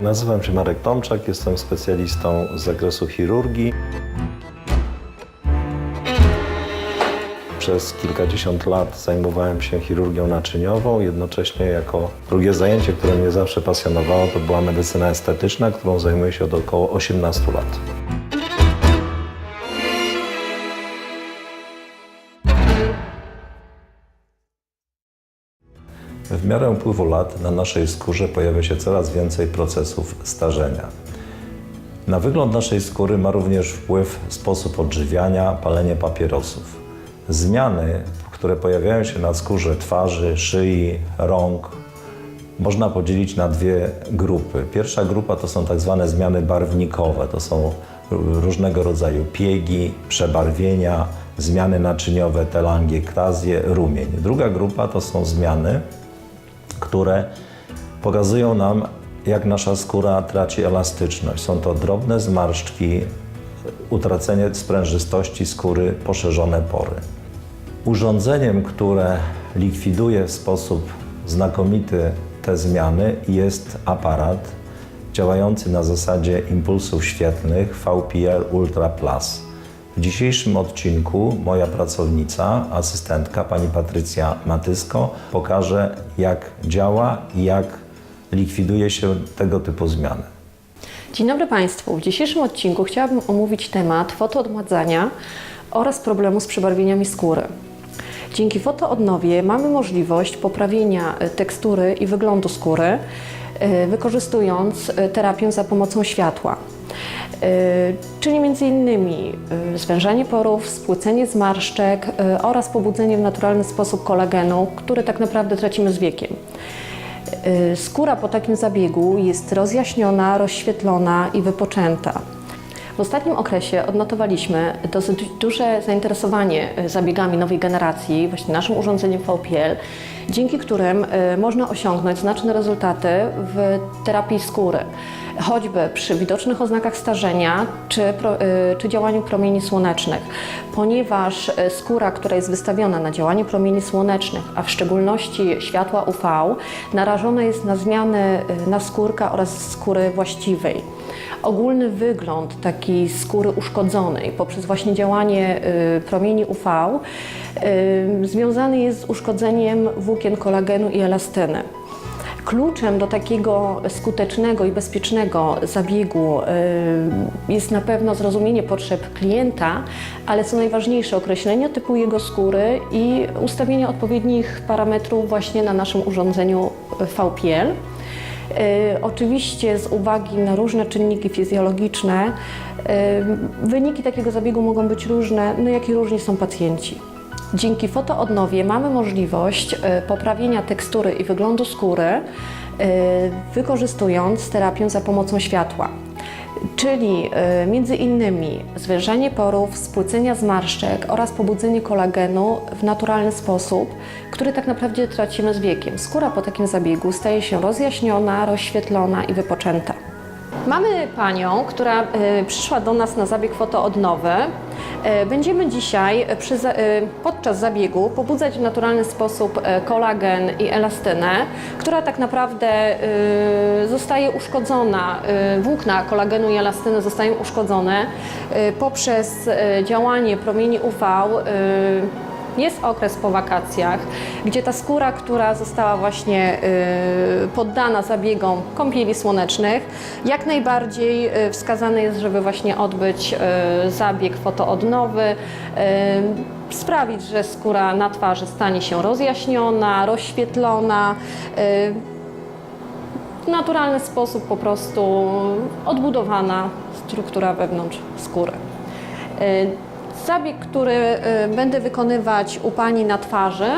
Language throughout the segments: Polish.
Nazywam się Marek Tomczak, jestem specjalistą z zakresu chirurgii. Przez kilkadziesiąt lat zajmowałem się chirurgią naczyniową, jednocześnie jako drugie zajęcie, które mnie zawsze pasjonowało, to była medycyna estetyczna, którą zajmuję się od około 18 lat. W miarę upływu lat na naszej skórze pojawia się coraz więcej procesów starzenia. Na wygląd naszej skóry ma również wpływ sposób odżywiania, palenie papierosów. Zmiany, które pojawiają się na skórze twarzy, szyi, rąk, można podzielić na dwie grupy. Pierwsza grupa to są tak zwane zmiany barwnikowe. To są różnego rodzaju piegi, przebarwienia, zmiany naczyniowe, telangiektazje, rumień. Druga grupa to są zmiany, które pokazują nam, jak nasza skóra traci elastyczność. Są to drobne zmarszczki, utracenie sprężystości skóry, poszerzone pory. Urządzeniem, które likwiduje w sposób znakomity te zmiany, jest aparat działający na zasadzie impulsów świetlnych VPL Ultra Plus. W dzisiejszym odcinku moja pracownica, asystentka pani Patrycja Matysko pokaże, jak działa i jak likwiduje się tego typu zmiany. Dzień dobry Państwu. W dzisiejszym odcinku chciałabym omówić temat fotoodmładzania oraz problemu z przebarwieniami skóry. Dzięki fotoodnowie mamy możliwość poprawienia e, tekstury i wyglądu skóry, e, wykorzystując e, terapię za pomocą światła. E, Czyli m.in. e, zwężanie porów, spłycenie zmarszczek e, oraz pobudzenie w naturalny sposób kolagenu, który tak naprawdę tracimy z wiekiem. Y, Skóra po takim zabiegu jest rozjaśniona, rozświetlona i wypoczęta. W ostatnim okresie odnotowaliśmy dosyć duże zainteresowanie y, zabiegami nowej generacji, właśnie naszym urządzeniem VPL, dzięki którym y, można osiągnąć znaczne rezultaty w terapii skóry, choćby przy widocznych oznakach starzenia czy, y, czy działaniu promieni słonecznych, ponieważ y, skóra, która jest wystawiona na działanie promieni słonecznych, a w szczególności światła UV, narażona jest na zmiany y, naskórka oraz skóry właściwej. Ogólny wygląd takiej skóry uszkodzonej poprzez właśnie działanie promieni UV związany jest z uszkodzeniem włókien kolagenu i elastyny. Kluczem do takiego skutecznego i bezpiecznego zabiegu y, jest na pewno zrozumienie potrzeb klienta, ale co najważniejsze, określenie typu jego skóry i ustawienie odpowiednich parametrów właśnie na naszym urządzeniu VPL. Y, Oczywiście z uwagi na różne czynniki fizjologiczne, y, wyniki takiego zabiegu mogą być różne, no jak i różni są pacjenci. Dzięki fotoodnowie mamy możliwość y, poprawienia tekstury i wyglądu skóry, y, wykorzystując terapię za pomocą światła. Czyli y, między innymi zwężenie porów, spłycenia zmarszczek oraz pobudzenie kolagenu w naturalny sposób, który tak naprawdę tracimy z wiekiem. Skóra po takim zabiegu staje się rozjaśniona, rozświetlona i wypoczęta. Mamy panią, która y, przyszła do nas na zabieg fotoodnowy. Y, Będziemy dzisiaj przy, y, podczas zabiegu pobudzać w naturalny sposób kolagen i elastynę, która tak naprawdę zostaje uszkodzona. Włókna kolagenu i elastyny zostają uszkodzone poprzez działanie promieni UV. Jest okres po wakacjach, gdzie ta skóra, która została właśnie y, poddana zabiegom kąpieli słonecznych, jak najbardziej y, wskazane jest, żeby właśnie odbyć y, zabieg fotoodnowy, sprawić, że skóra na twarzy stanie się rozjaśniona, rozświetlona. w naturalny sposób po prostu odbudowana struktura wewnątrz skóry. Zabieg, który y, będę wykonywać u Pani na twarzy,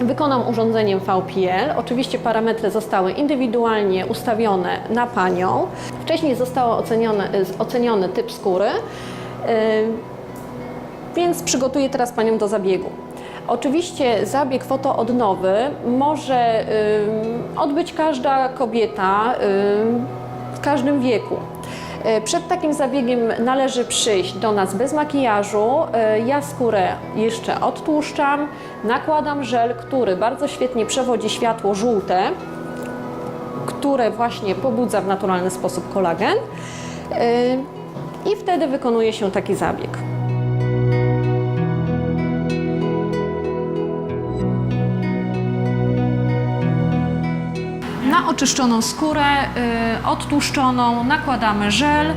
wykonam urządzeniem VPL. Oczywiście parametry zostały indywidualnie ustawione na Panią. Wcześniej został oceniony, oceniony typ skóry, y, więc przygotuję teraz Panią do zabiegu. Oczywiście zabieg fotoodnowy może odbyć każda kobieta w każdym wieku. E, Przed takim zabiegiem należy przyjść do nas bez makijażu. E, Ja skórę jeszcze odtłuszczam, nakładam żel, który bardzo świetnie przewodzi światło żółte, które właśnie pobudza w naturalny sposób kolagen. E, I wtedy wykonuje się taki zabieg. Oczyszczoną skórę, y, odtłuszczoną, nakładamy żel.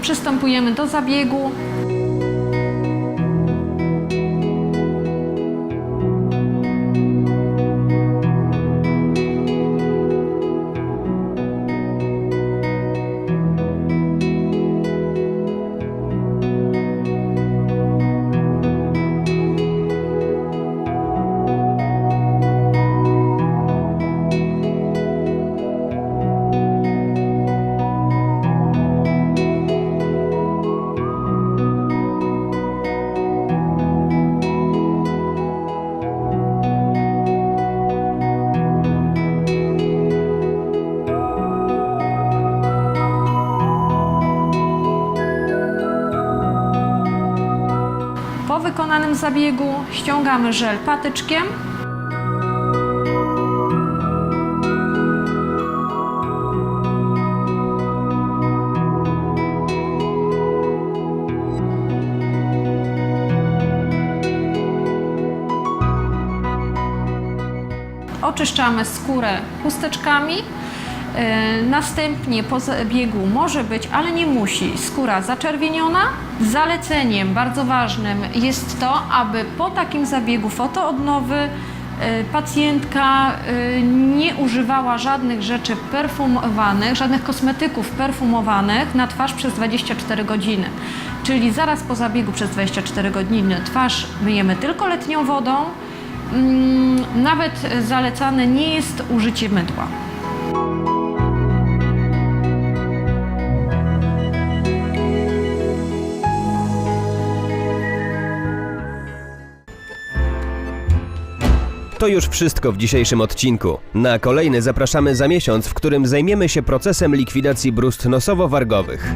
Przystępujemy do zabiegu. Wykonanym zabiegu ściągamy żel patyczkiem. Oczyszczamy skórę chusteczkami. E, Następnie po zabiegu może być, ale nie musi, skóra zaczerwieniona. Zaleceniem bardzo ważnym jest to, aby po takim zabiegu fotoodnowy e, pacjentka e, nie używała żadnych rzeczy perfumowanych, żadnych kosmetyków perfumowanych na twarz przez 24 godziny. Czyli zaraz po zabiegu przez 24 godziny twarz myjemy tylko letnią wodą. Mm, Nawet zalecane nie jest użycie mydła. To już wszystko w dzisiejszym odcinku. Na kolejny zapraszamy za miesiąc, w którym zajmiemy się procesem likwidacji brust nosowo-wargowych.